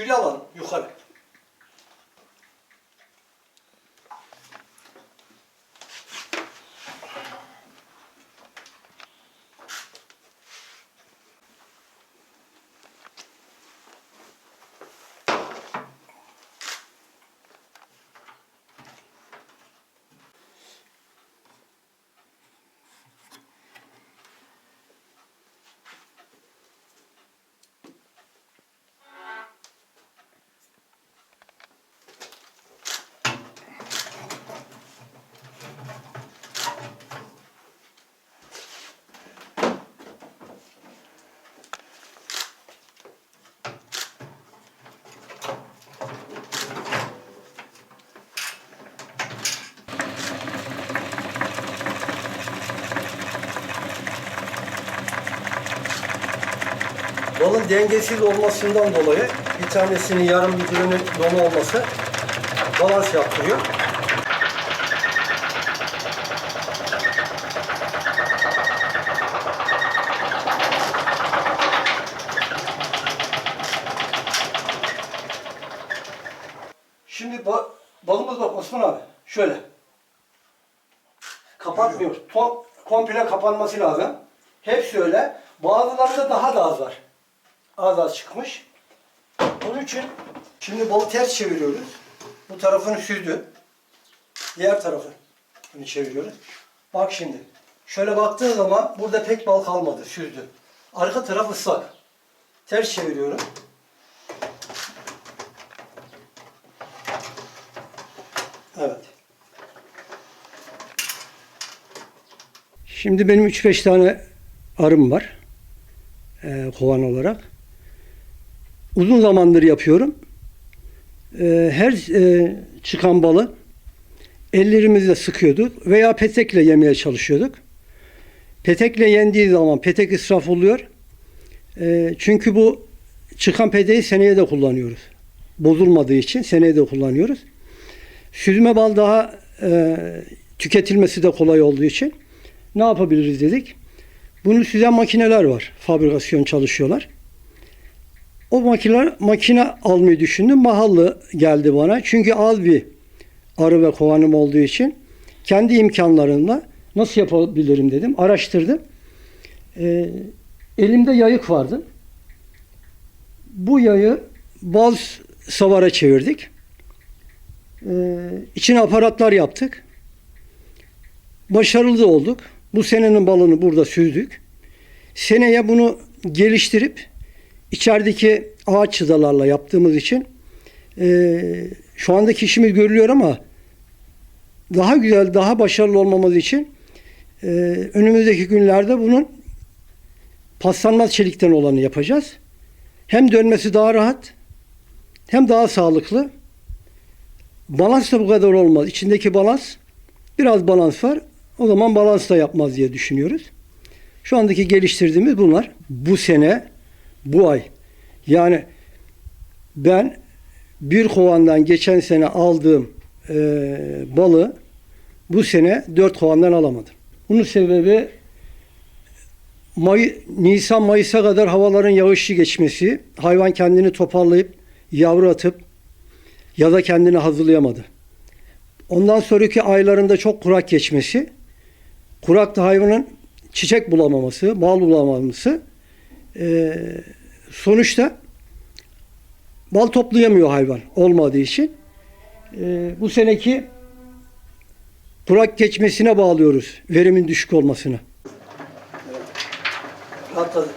Şuraya alalım yukarı. Balın dengesiz olmasından dolayı bir tanesinin yarım bir diliminin dolu olması balans yaptırıyor. Şimdi ba- balımız bak Osman abi şöyle. Kapatmıyor. To- komple kapanması lazım. Hepsi öyle. Bazılarında daha da az var. Az az çıkmış. Onun için şimdi balı ters çeviriyoruz. Bu tarafını süzdü. Diğer tarafını çeviriyoruz. Bak şimdi. Şöyle baktığın zaman burada pek bal kalmadı. Süzdü. Arka taraf ıslak. Ters çeviriyorum. Evet. Şimdi benim 3-5 tane arım var. Ee, kovan olarak. Uzun zamandır yapıyorum. Ee, her e, çıkan balı ellerimizle sıkıyorduk veya petekle yemeye çalışıyorduk. Petekle yendiği zaman petek israf oluyor. Ee, çünkü bu çıkan peteği seneye de kullanıyoruz. Bozulmadığı için seneye de kullanıyoruz. Süzme bal daha e, tüketilmesi de kolay olduğu için ne yapabiliriz dedik. Bunu süzen makineler var. Fabrikasyon çalışıyorlar. O makineler makine almayı düşündüm. Mahallı geldi bana. Çünkü az bir arı ve kovanım olduğu için kendi imkanlarımla nasıl yapabilirim dedim. Araştırdım. Ee, elimde yayık vardı. Bu yayı bal savara çevirdik. Ee, içine aparatlar yaptık. Başarılı olduk. Bu senenin balını burada süzdük. Seneye bunu geliştirip içerideki ağaç çıdalarla yaptığımız için e, şu andaki işimiz görülüyor ama daha güzel, daha başarılı olmamız için e, önümüzdeki günlerde bunun paslanmaz çelikten olanı yapacağız. Hem dönmesi daha rahat hem daha sağlıklı. Balans da bu kadar olmaz. İçindeki balans biraz balans var. O zaman balans da yapmaz diye düşünüyoruz. Şu andaki geliştirdiğimiz bunlar. Bu sene, bu ay. Yani ben bir kovandan geçen sene aldığım e, balı bu sene dört kovandan alamadım. Bunun sebebi May, Nisan Mayıs'a kadar havaların yağışlı geçmesi, hayvan kendini toparlayıp yavru atıp ya da kendini hazırlayamadı. Ondan sonraki aylarında çok kurak geçmesi, kurakta hayvanın çiçek bulamaması, bal bulamaması e, sonuçta bal toplayamıyor hayvan olmadığı için. E, bu seneki kurak geçmesine bağlıyoruz verimin düşük olmasını. Evet. Rahatladı.